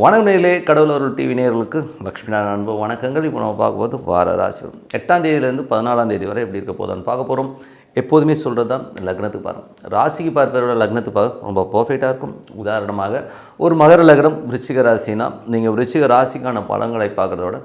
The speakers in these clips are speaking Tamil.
வணக்கம் கடவுளர் டிவி நேர்களுக்கு லக்ஷ்மி நாராயண அன்பு வணக்கங்கள். இப்போ நம்ம பார்க்கும்போது வார ராசி எட்டாம் தேதியிலேருந்து பதினாலாம் தேதி வரை எப்படி இருக்க போதான்னு பார்க்க போகிறோம் எப்போதுமே சொல்கிறது தான் லக்னத்துக்கு பாரம் ராசிக்கு பார்ப்பதோட லக்னத்துக்கு பார்க்க ரொம்ப பர்ஃபெக்டாக இருக்கும். உதாரணமாக ஒரு மகர லக்னம் விருச்சிக ராசினா நீங்கள் விருச்சிக ராசிக்கான பழங்களை பார்க்குறதோட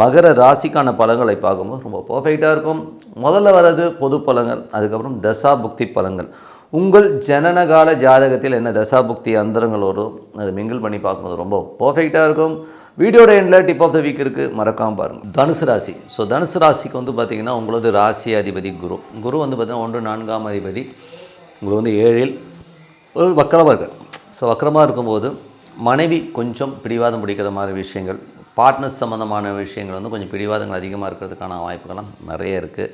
மகர ராசிக்கான பழங்களை பார்க்கும்போது ரொம்ப பர்ஃபெக்டாக இருக்கும். முதல்ல வர்றது பொது பழங்கள் அதுக்கப்புறம் தசா புக்தி பழங்கள் உங்கள் ஜனனகால ஜாதகத்தில் என்ன தசாபுக்தி அந்தரங்கள் வரும் அதை மிங்கிள் பண்ணி பார்க்கும்போது ரொம்ப பர்ஃபெக்டாக இருக்கும். வீடியோட எண்டில் டிப் ஆஃப் த வீக் இருக்குது மறக்காமல் பாருங்கள் தனுசு ராசி. ஸோ தனுசு ராசிக்கு வந்து பார்த்திங்கன்னா உங்களது ராசி அதிபதி குரு. குரு வந்து பார்த்திங்கன்னா ஒன்று நான்காம் அதிபதி. உங்களுக்கு வந்து ஏழில். ஒரு வக்கரமாக இருக்குது ஸோ வக்கரமாக இருக்கும்போது மனைவி கொஞ்சம் பிடிவாதம் பிடிக்கிற மாதிரி விஷயங்கள். பார்ட்னர்ஸ் சம்மந்தமான விஷயங்கள் வந்து கொஞ்சம் பிடிவாதங்கள் அதிகமாக இருக்கிறதுக்கான வாய்ப்புகள்லாம் நிறைய இருக்குது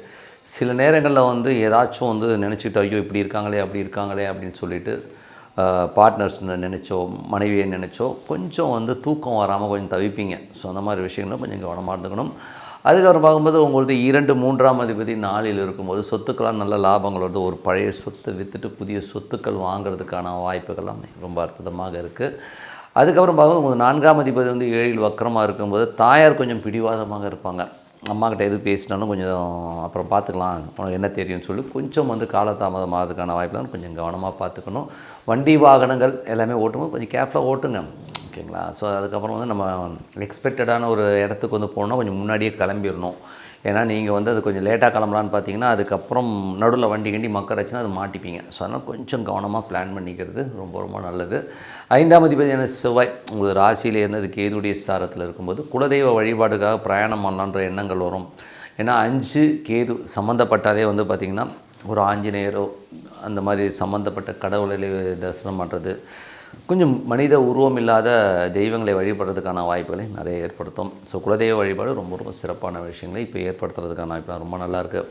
சில நேரங்களில் வந்து ஏதாச்சும் வந்து நினச்சிட்டு ஐயோ இப்படி இருக்காங்களே அப்படி இருக்காங்களே அப்படின்னு சொல்லிட்டு பார்ட்னர்ஸ் நினச்சோ மனைவியை நினச்சோ கொஞ்சம் வந்து தூக்கம் வராமல் கொஞ்சம் தவிப்பீங்க. ஸோ அந்த மாதிரி விஷயங்களும் கொஞ்சம் கவனமாக இருந்துக்கணும். அதுக்கப்புறம் பார்க்கும்போது உங்களது இரண்டு மூன்றாம் அதிபதி நாளில் இருக்கும்போது சொத்துக்கெல்லாம் நல்ல லாபங்கள் வருது. ஒரு பழைய சொத்தை விற்றுட்டு புதிய சொத்துக்கள் வாங்குறதுக்கான வாய்ப்புகள்லாம் ரொம்ப அற்புதமாக இருக்குது அதுக்கப்புறம் பார்க்கும்போது நான்காம் அதிபதி வந்து ஏழில் வக்கரமாக இருக்கும்போது தாயார் கொஞ்சம் பிடிவாதமாக இருப்பாங்க. அம்மாக்கிட்ட எது பேசினாலும் கொஞ்சம் அப்புறம் பார்த்துக்கலாம் உனக்கு என்ன தெரியும்னு சொல்லி கொஞ்சம் வந்து காலதாமதம் ஆகிறதுக்கான வாய்ப்புலாம் கொஞ்சம் கவனமாக பார்த்துக்கணும். வண்டி வாகனங்கள் எல்லாமே ஓட்டும்போது கொஞ்சம் கேர்ஃபுல்லாக ஓட்டுங்க. ஓகேங்களா? ஸோ அதுக்கப்புறம் வந்து நம்ம எக்ஸ்பெக்டடான ஒரு இடத்துக்கு வந்து போனால் கொஞ்சம் முன்னாடியே கிளம்பிடணும். ஏன்னா நீங்கள் வந்து அது கொஞ்சம் லேட்டாக கிளம்பலான்னு பார்த்தீங்கன்னா அதுக்கப்புறம் நடுவில் வண்டி கண்டி மக்கராச்சுன்னா அது மாட்டிப்பீங்க. ஸோ அதனால் கொஞ்சம் கவனமாக பிளான் பண்ணிக்கிறது ரொம்ப ரொம்ப நல்லது. ஐந்தாம் அதிபதியான செவ்வாய்? உங்களுக்கு ராசியில் இருந்தது கேதுடைய சாரத்தில் இருக்கும்போது குலதெய்வ வழிபாடுக்காக பிரயாணம் பண்ணலான்ற எண்ணங்கள் வரும். ஏன்னா அஞ்சு கேது சம்மந்தப்பட்டாலே வந்து பார்த்திங்கன்னா ஒரு ஆஞ்சநேயரோ அந்த மாதிரி சம்மந்தப்பட்ட கடவுளை தரிசனம் பண்ணுறது கொஞ்சம் மனித உருவம் இல்லாத தெய்வங்களை வழிபடுறதுக்கான வாய்ப்புகளை நிறைய ஏற்படுத்தும். ஸோ குலதெய்வ வழிபாடு ரொம்ப ரொம்ப சிறப்பான விஷயங்களை இப்போ ஏற்படுத்துறதுக்கான வாய்ப்பு ரொம்ப நல்லாயிருக்கு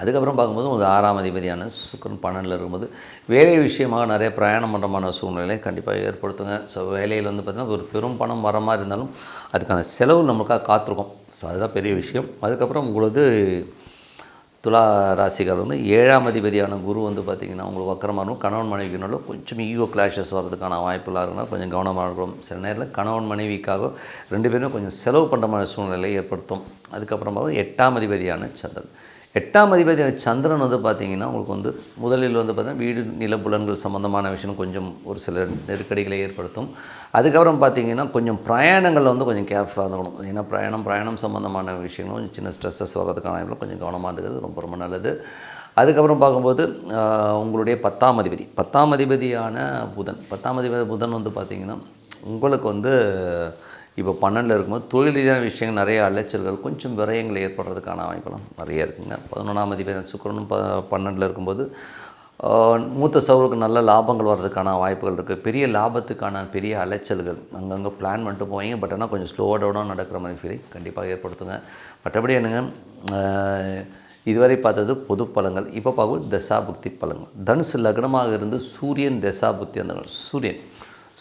அதுக்கப்புறம் பார்க்கும்போது ஒரு ஆறாம் அதிபதியான சுக்கரன் பன்னெண்டில் இருக்கும்போது வேலை விஷயமாக நிறைய பிரயாணம் பண்ணுறமான சூழ்நிலை கண்டிப்பாக ஏற்படுத்துங்க. ஸோ வேலையில் வந்து பார்த்திங்கன்னா ஒரு பெரும் பணம் வர மாதிரி இருந்தாலும் அதுக்கான செலவு நமக்காக காத்திருக்கும். ஸோ அதுதான் பெரிய விஷயம். அதுக்கப்புறம் உங்களது துலா ராசிக்கார் வந்து ஏழாம் அதிபதியான குரு வந்து பார்த்திங்கன்னா உங்களுக்கு வக்கரமாகவும் இருக்கும். கணவன் மனைவிக்குனாலும் கொஞ்சம் ஈகோ கிளாஷஸ் வர்றதுக்கான வாய்ப்புலாம் இருக்கணும் கொஞ்சம் கவனமாக இருக்கணும் சில நேரத்தில் கணவன் மனைவிக்காக ரெண்டு பேரும் கொஞ்சம் செலவு பண்ணுற மாதிரி சூழ்நிலையை ஏற்படுத்தும். அதுக்கப்புறமா எட்டாம் அதிபதியான சந்திரன். எட்டாம் அதிபதியான சந்திரன் வந்து பார்த்திங்கன்னா உங்களுக்கு வந்து முதலில் வந்து பார்த்தீங்கன்னா வீடு நிலப்புலன்கள் சம்மந்தமான விஷயம் கொஞ்சம் ஒரு சில நெருக்கடிகளை ஏற்படுத்தும். அதுக்கப்புறம் பார்த்திங்கன்னா கொஞ்சம் பிரயாணங்களில் வந்து கொஞ்சம் கேர்ஃபுல்லாக இருக்கணும். ஏன்னா பிரயாணம் பிரயாணம் சம்மந்தமான விஷயங்களும் கொஞ்சம் சின்ன ஸ்ட்ரெஸ்ஸஸ் வர்றதுக்கான கொஞ்சம் கவனமாக இருக்கிறது ரொம்ப ரொம்ப நல்லது. அதுக்கப்புறம் பார்க்கும்போது உங்களுடைய பத்தாம் அதிபதி. பத்தாம் அதிபதியான புதன். பத்தாம் அதிபதி புதன் வந்து பார்த்திங்கன்னா உங்களுக்கு வந்து இப்போ பன்னெண்டில் இருக்கும்போது தொழில் ரீதியான விஷயங்கள் நிறைய அலைச்சல்கள் கொஞ்சம் விரயங்கள் ஏற்படுறதுக்கான அமைப்பெல்லாம் நிறைய இருக்குங்க. பதினொன்றாம் அதிபதி சுக்கரனும் ப பன்னெண்டில் இருக்கும்போது மூத்த சவுருக்கு நல்ல லாபங்கள் வர்றதுக்கான வாய்ப்புகள் இருக்குது பெரிய லாபத்துக்கான பெரிய அலைச்சல்கள் அங்கங்கே பிளான் பண்ணிட்டு போவீங்க. பட் ஆனால் கொஞ்சம் ஸ்லோவாக டவுனாக நடக்கிற மாதிரி ஃபீலிங் கண்டிப்பாக ஏற்படுத்துங்க. மற்றபடி என்னங்க இதுவரை பார்த்தது பொது பலங்கள். இப்போ பார்க்கும் தசாபுக்தி பலங்கள். தனுசு லக்னமாக இருந்து சூரியன் தசாபுக்தி அந்த சூரியன்.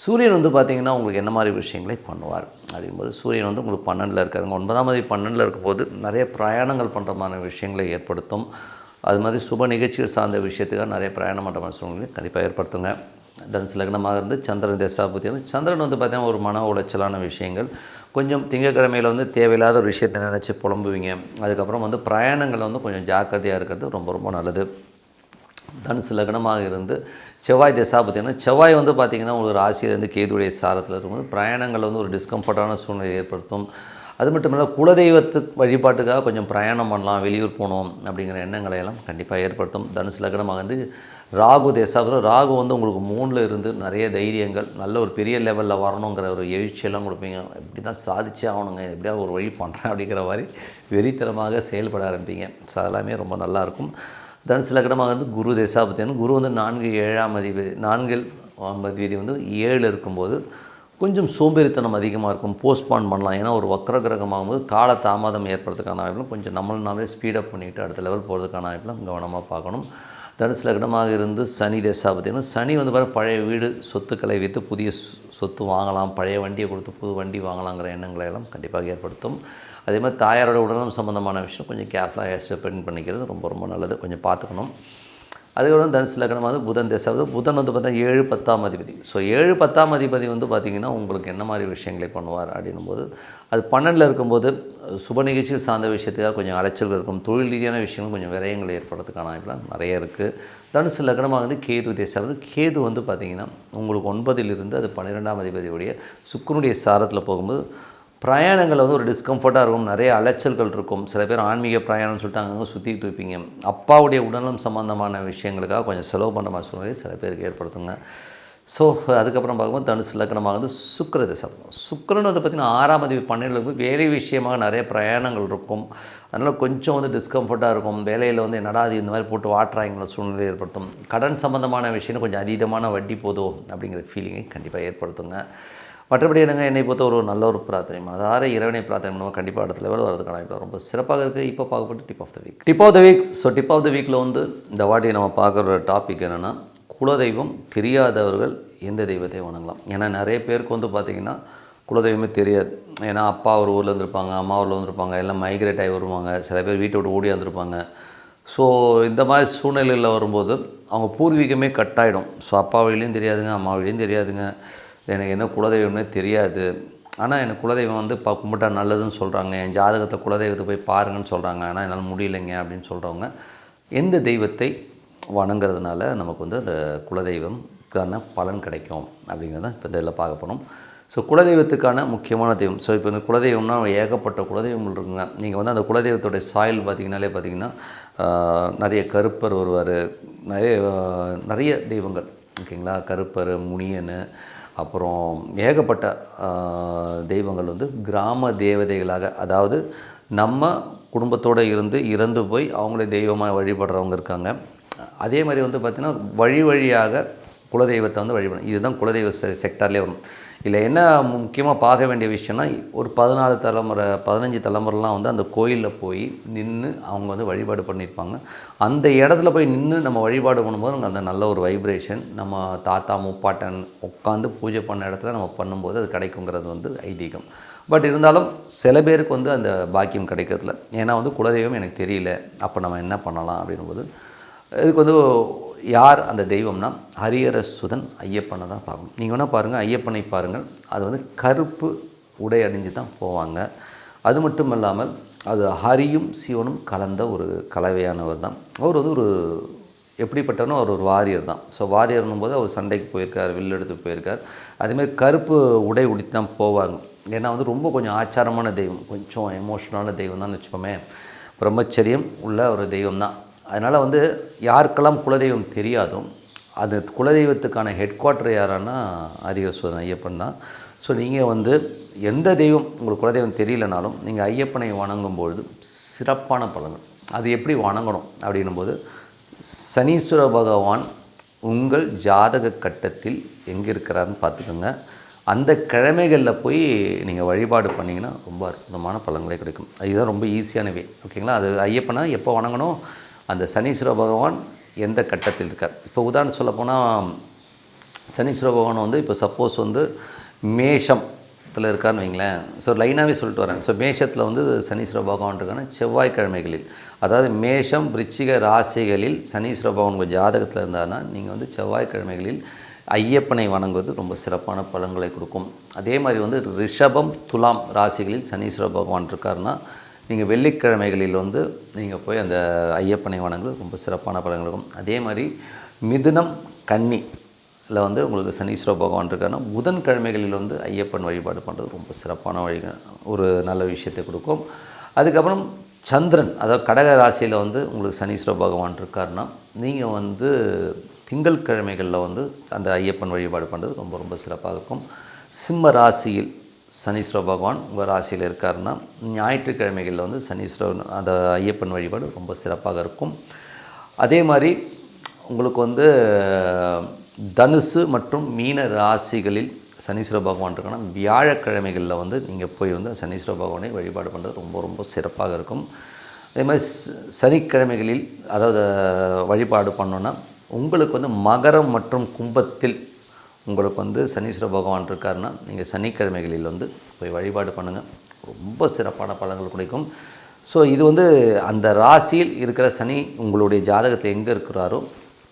சூரியன் வந்து பார்த்திங்கன்னா உங்களுக்கு என்ன மாதிரி விஷயங்களை பண்ணுவார்? அப்படிங்கும்போது சூரியன் வந்து உங்களுக்கு பன்னெண்டில் இருக்காருங்க. ஒன்பதாம் தேதி பன்னெண்டில் இருக்கும்போது நிறைய பிரயாணங்கள் பண்ணுற மாதிரி விஷயங்களை ஏற்படுத்தும். அது மாதிரி சுப நிகழ்ச்சிகள் சார்ந்த விஷயத்துக்காக நிறைய பிரயாணம் பண்ணுற மாதிரி சூழ்நிலை கண்டிப்பாக ஏற்படுத்துங்க. தனுசு லக்னமாக இருந்து சந்திரன் தசாபுத்தி சந்திரன் வந்து பார்த்திங்கன்னா ஒரு மன உளைச்சலான விஷயங்கள். கொஞ்சம் திங்கக்கிழமையில் வந்து தேவையில்லாத ஒரு விஷயத்தை நினச்சி புலம்புவீங்க. அதுக்கப்புறம் வந்து பிரயாணங்கள் வந்து கொஞ்சம் ஜாக்கிரதையாக இருக்கிறது ரொம்ப ரொம்ப நல்லது. தனுசு லக்னமாக இருந்து செவ்வாய் தசாபத்தினா செவ்வாய் வந்து பார்த்திங்கன்னா உங்களுக்கு ராசியிலேருந்து கேதுடைய சாரத்தில் இருக்கும்போது பிரயாணங்கள் வந்து ஒரு டிஸ்கம்ஃபர்டான சூழ்நிலை ஏற்படுத்தும். அது மட்டும் இல்லை குலதெய்வத்து வழிபாட்டுக்காக கொஞ்சம் பிரயாணம் பண்ணலாம் வெளியூர் போகணும் அப்படிங்கிற எண்ணங்களை எல்லாம் கண்டிப்பாக ஏற்படுத்தும். தனுசு லக்னமாக வந்து ராகு தேசாபுரம் ராகு வந்து உங்களுக்கு மூணில் இருந்து நிறைய தைரியங்கள் நல்ல ஒரு பெரிய லெவலில் வரணுங்கிற ஒரு எழுச்சியெல்லாம் கொடுப்பீங்க. இப்படி தான் சாதிச்சே ஆகணுங்க. எப்படியா ஒரு வழி பண்ணுறேன் அப்படிங்கிற மாதிரி வெறித்தனமாக செயல்பட ஆரம்பிப்பீங்க. ஸோ அதெல்லாமே ரொம்ப நல்லாயிருக்கும் தனுசு லக்னமாக வந்து குரு தசாபத்தியான குரு வந்து நான்கு ஏழாம் அதிபதி நான்கில் ஒன்பது வீதி வந்து ஏழு இருக்கும்போது கொஞ்சம் சோம்பேறித்தனம் அதிகமாக இருக்கும் போஸ்ட்பான் பண்ணலாம். ஏன்னா ஒரு வக்ர கிரகமாகும்போது கால தாமதம் ஏற்படுறதுக்கான வாய்ப்புலாம் கொஞ்சம் நம்மளாலே ஸ்பீடப் பண்ணிவிட்டு அடுத்த லெவல் போகிறதுக்கான வாய்ப்புலாம் கவனமாக பார்க்கணும். தனுசு லக்னமாக இருந்து சனி தசாபத்தினா சனி வந்து பாரு பழைய வீடு சொத்துக்களை விற்று புதிய சொ- சொத்து வாங்கலாம் பழைய வண்டியை கொடுத்து புது வண்டி வாங்கலாங்கிற எண்ணங்களை எல்லாம் கண்டிப்பாக ஏற்படுத்தும். அதே மாதிரி தாயாரோட உடல்நலம் சம்மந்தமான விஷயம் கொஞ்சம் கேர்ஃபுல்லாக ஸ்பெண்ட் பண்ணிக்கிறது ரொம்ப ரொம்ப நல்லது. கொஞ்சம் பார்த்துக்கணும். அதுக்கப்புறம் தனுசு லக்னம் வந்து புதன் தேசாவது புதன் வந்து பார்த்தா ஏழு பத்தாம் அதிபதி. ஸோ ஏழு பத்தாம் அதிபதி வந்து பார்த்திங்கன்னா உங்களுக்கு என்ன மாதிரி விஷயங்களை பண்ணுவார் அப்படின்னும்போது அது பன்னெண்டில் இருக்கும்போது சுப நிகழ்ச்சிகள் சார்ந்த விஷயத்துக்காக கொஞ்சம் அலைச்சல்கள் இருக்கும். தொழில் ரீதியான விஷயங்கள் கொஞ்சம் விரயங்கள் ஏற்படுறதுக்கான வாய்ப்புலாம் நிறைய இருக்குது தனுசு லக்னமாக வந்து கேது திசை. கேது வந்து பார்த்திங்கன்னா உங்களுக்கு ஒன்பதிலிருந்து அது பன்னிரெண்டாம் அதிபதியுடைய சுக்கரனுடைய சாரத்தில் போகும்போது பிரயாணங்கள் வந்து ஒரு டிஸ்கம்ஃபர்ட்டாக இருக்கும். நிறைய அலைச்சல்கள் இருக்கும். சில பேர் ஆன்மீக பிரயாணம்னு சொல்லிட்டு அங்கங்கே சுற்றிட்டு இருப்பீங்க. அப்பாவுடைய உடல்நலம் சம்மந்தமான விஷயங்களுக்காக கொஞ்சம் செலவு பண்ணுற மாதிரி சூழ்நிலை சில பேருக்கு ஏற்படுத்துங்க. ஸோ அதுக்கப்புறம் பார்க்கும்போது தனுசு லக்னமாக வந்து சுக்கிர திசை. சுக்கரன் வந்து பார்த்திங்கன்னா ஆறாம் பதிவு பன்னெண்டு வேலை விஷயமாக நிறைய பிரயாணங்கள் இருக்கும். அதனால் கொஞ்சம் வந்து டிஸ்கம்ஃபர்ட்டாக இருக்கும். வேலையில் வந்து என்னடாது இந்த மாதிரி போட்டு வாட்டுறாங்கிற சூழ்நிலை ஏற்படுத்தும். கடன் சம்மந்தமான விஷயம் கொஞ்சம் அதீதமான வட்டி போதோ அப்படிங்கிற ஃபீலிங்கை கண்டிப்பாக ஏற்படுத்துங்க. மற்றபடி என்னங்க என்னை பொறுத்த ஒரு நல்ல ஒரு பிரார்த்தனை மனதார இறைவனை பிரார்த்தனை பண்ணுவோம் கண்டிப்பாக அடுத்த லெவல் வரதுக்கான வாய்ப்பு ரொம்ப சிறப்பாக இருக்குது இப்போ பார்க்கப்பட்டு tip of the week tip of the week so tip of the வீக்கில் வந்து இந்த வாட்டி நம்ம பார்க்குற டாபிக் என்னென்னா குலதெய்வம் தெரியாதவர்கள் எந்த தெய்வத்தை வணங்கலாம்? ஏன்னா நிறைய பேருக்கு வந்து பார்த்திங்கன்னா குலதெய்வமே தெரியாது. ஏன்னா அப்பா ஒரு ஊரில் இருந்திருப்பாங்க அம்மா ஊரில் வந்திருப்பாங்க எல்லாம் மைக்ரேட் ஆகி வருவாங்க. சில பேர் வீட்டை விட்டு ஓடி வந்திருப்பாங்க. ஸோ இந்த மாதிரி சூழ்நிலையில் வரும்போது அவங்க பூர்வீகமே கட் ஆகிடும் ஸோ அப்பா வழியிலையும் தெரியாதுங்க அம்மா வழியிலையும் தெரியாதுங்க. எனக்கு என்ன குலதெய்வம்னே தெரியாது. ஆனால் எனக்கு குலதெய்வம் வந்து பா கும்பிட்டா நல்லதுன்னு சொல்கிறாங்க என் ஜாதகத்தை குலதெய்வத்தை போய் பாருங்கன்னு சொல்கிறாங்க ஆனால் என்னால் முடியலைங்க அப்படின்னு சொல்கிறவங்க எந்த தெய்வத்தை வணங்குறதுனால நமக்கு வந்து அந்த குலதெய்வம்க்கான பலன் கிடைக்கும் அப்படிங்கிறத இப்போ இதில் பார்க்க போகிறோம் ஸோ குலதெய்வத்துக்கான முக்கியமான தெய்வம். ஸோ இப்போ இந்த குலதெய்வம்னா ஏகப்பட்ட குலதெய்வங்கள் இருக்குங்க. நீங்கள் வந்து அந்த குலதெய்வத்தோடைய சாயில் பார்த்தீங்கனாலே பார்த்தீங்கன்னா நிறைய கருப்பர் வருவார். நிறைய நிறைய தெய்வங்கள். ஓகேங்களா? கருப்பர் முனியன் அப்புறம் ஏகப்பட்ட தெய்வங்கள் வந்து கிராம தேவதைகளாக அதாவது நம்ம குடும்பத்தோடு இருந்து இறந்து போய் அவங்களே தெய்வமாக வழிபடுறவங்க இருக்காங்க. அதே மாதிரி வந்து பார்த்திங்கன்னா வழி வழியாக குலதெய்வத்தை வந்து வழிபடும் இதுதான் குலதெய்வ செ- செக்டார்லேயே வரும். இல்லை என்ன முக்கியமாக பார்க்க வேண்டிய விஷயம்னா ஒரு பதினாலு தலைமுறை பதினஞ்சு தலைமுறைலாம் வந்து அந்த கோயிலில் போய் நின்று அவங்க வந்து வழிபாடு பண்ணியிருப்பாங்க. அந்த இடத்துல போய் நின்று நம்ம வழிபாடு பண்ணும்போது நமக்கு அந்த நல்ல ஒரு வைப்ரேஷன் நம்ம தாத்தா முப்பாட்டன் உட்காந்து பூஜை பண்ண இடத்துல நம்ம பண்ணும்போது அது கிடைக்குங்கிறது வந்து ஐதீகம். பட் இருந்தாலும் சில பேருக்கு வந்து அந்த பாக்கியம் கிடைக்கிறதில்ல. ஏன்னா வந்து குலதெய்வம் எனக்கு தெரியல. அப்போ நம்ம என்ன பண்ணலாம் அப்படின்னும்போது இதுக்கு வந்து யார் அந்த தெய்வம்னா ஹரிஹர சுதன் ஐயப்பனை தான் பார்க்கணும். நீங்கள் வேணால் பாருங்கள் ஐயப்பனை பாருங்கள். அது வந்து கருப்பு உடை அணிஞ்சு தான் போவாங்க. அது மட்டும் இல்லாமல் அது ஹரியும் சிவனும் கலந்த ஒரு கலவையானவர் தான். அவர் வந்து ஒரு எப்படிப்பட்டவனோ அவர் ஒரு வாரியர் தான். ஸோ வாரியர்னும் போது அவர் சண்டைக்கு போயிருக்கார் வில்லு எடுத்து போயிருக்கார். அதேமாதிரி கருப்பு உடை உடுத்தி தான் போவாங்க. ஏன்னா வந்து ரொம்ப கொஞ்சம் ஆச்சாரமான தெய்வம் கொஞ்சம் எமோஷ்னலான தெய்வம் தான் வச்சுப்போமே பிரம்மச்சரியம் உள்ள ஒரு தெய்வம் தான். அதனால் வந்து யாருக்கெல்லாம் குலதெய்வம் தெரியாதோ அது குலதெய்வத்துக்கான ஹெட் குவார்ட்டர் யாரானா அரியஸ்வரன் ஐயப்பன் தான். ஸோ நீங்கள் வந்து எந்த தெய்வம் உங்களுக்கு குலதெய்வம் தெரியலனாலும் நீங்கள் ஐயப்பனை வணங்கும் பொழுது சிறப்பான பலன்கள். அது எப்படி வணங்கணும் அப்படின்னும் போது சனீஸ்வர பகவான் உங்கள் ஜாதக கட்டத்தில் எங்கே இருக்கிறாருன்னு பார்த்துக்கோங்க. அந்த கிழமைகளில் போய் நீங்கள் வழிபாடு பண்ணிங்கன்னா ரொம்ப அற்புதமான பலன்களே கிடைக்கும். இதுதான் ரொம்ப ஈஸியான வே ஓகேங்களா அது ஐயப்பனா எப்போ வணங்கணும்? அந்த சனீஸ்வர பகவான் எந்த கட்டத்தில் இருக்கார்? இப்போ உதாரணம் சொல்லப்போனால் சனீஸ்வர பகவான் வந்து இப்போ சப்போஸ் வந்து மேஷத்தில் இருக்கான்னு வைங்களேன். ஸோ லைனாகவே சொல்லிட்டு வரேன். ஸோ மேஷத்தில் வந்து சனீஸ்வர பகவான் இருக்கான செவ்வாய்க்கிழமைகளில். அதாவது மேஷம் விருச்சிக ராசிகளில் சனீஸ்வர பகவான் உங்கள் ஜாதகத்தில் இருந்தாருன்னா நீங்கள் வந்து செவ்வாய்க்கிழமைகளில் ஐயப்பனை வணங்குவது ரொம்ப சிறப்பான பலன்களை கொடுக்கும். அதே மாதிரி வந்து ரிஷபம் துலாம் ராசிகளில் சனீஸ்வர பகவான் இருக்காருன்னா நீங்கள் வெள்ளிக்கிழமைகளில் வந்து நீங்கள் போய் அந்த ஐயப்பனை வணங்குறது ரொம்ப சிறப்பான பலன்கள் இருக்கும். அதே மாதிரி மிதுனம் கன்னி இல்லை வந்து உங்களுக்கு சனீஸ்வர பகவான் இருக்காருன்னா புதன்கிழமைகளில் வந்து ஐயப்பன் வழிபாடு பண்ணுறது ரொம்ப சிறப்பான வழி ஒரு நல்ல விஷயத்தை கொடுக்கும். அதுக்கப்புறம் சந்திரன் அதாவது கடக ராசியில் வந்து உங்களுக்கு சனீஸ்வர பகவான் இருக்காருன்னா நீங்கள் வந்து திங்கள் கிழமைகளில் வந்து அந்த ஐயப்பன் வழிபாடு பண்ணுறது ரொம்ப ரொம்ப சிறப்பாக இருக்கும். சிம்ம ராசியில் சனீஸ்வர பகவான் உங்கள் ராசியில் இருக்காருன்னா ஞாயிற்றுக்கிழமைகளில் வந்து சனீஸ்வரன் அந்த ஐயப்பன் வழிபாடு ரொம்ப சிறப்பாக இருக்கும். அதே மாதிரி உங்களுக்கு வந்து தனுசு மற்றும் மீன ராசிகளில் சனீஸ்வர பகவான் இருக்குன்னா வியாழக்கிழமைகளில் வந்து நீங்கள் போய் வந்து சனீஸ்வர பகவானை வழிபாடு பண்ணுறது ரொம்ப ரொம்ப சிறப்பாக இருக்கும். அதே மாதிரி சனிக்கிழமைகளில் அதாவது வழிபாடு பண்ணோன்னா உங்களுக்கு வந்து மகரம் மற்றும் கும்பத்தில் உங்களுக்கு வந்து சனீஸ்வர பகவான் இருக்காருன்னா நீங்கள் சனிக்கிழமைகளில் வந்து போய் வழிபாடு பண்ணுங்கள் ரொம்ப சிறப்பான பலன்கள் கிடைக்கும். ஸோ இது வந்து அந்த ராசியில் இருக்கிற சனி உங்களுடைய ஜாதகத்தில் எங்கே இருக்கிறாரோ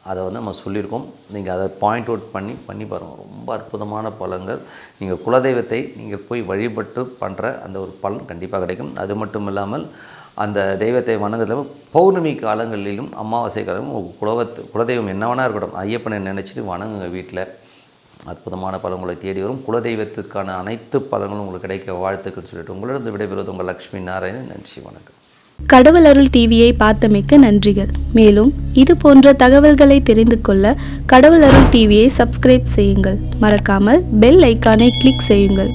அதை வந்து நம்ம சொல்லியிருக்கோம். நீங்கள் அதை பாயிண்ட் அவுட் பண்ணி பண்ணி பாருங்கள் ரொம்ப அற்புதமான பலன்கள். நீங்கள் குலதெய்வத்தை நீங்கள் போய் வழிபட்டு பண்ணுற அந்த ஒரு பலன் கண்டிப்பாக கிடைக்கும். அது மட்டும் இல்லாமல் அந்த தெய்வத்தை வணங்குறதுல பௌர்ணமி காலங்களிலும் அமாவாசை காலமும் குலவத்து குலதெய்வம் என்ன இருக்கட்டும் ஐயப்பனை நினச்சிட்டு வணங்குங்க வீட்டில் அற்புதமான பலன்களை தேடி வரும். குலதெய்வத்திற்கான அனைத்து பலன்களும் உங்களுக்கு கிடைக்க வாழ்த்துக்கள் சொல்லிட்டு உங்களிடம் விடைபெறுவது உங்கள் லக்ஷ்மி நாராயணன். நன்றி வணக்கம். கடவுள் அருள் டிவியை பார்த்தமைக்க நன்றிகள். மேலும் இது போன்ற தகவல்களை தெரிந்து கொள்ள கடவுள் அருள் டிவியை சப்ஸ்கிரைப் செய்யுங்கள். மறக்காமல் பெல் ஐக்கானை கிளிக் செய்யுங்கள்.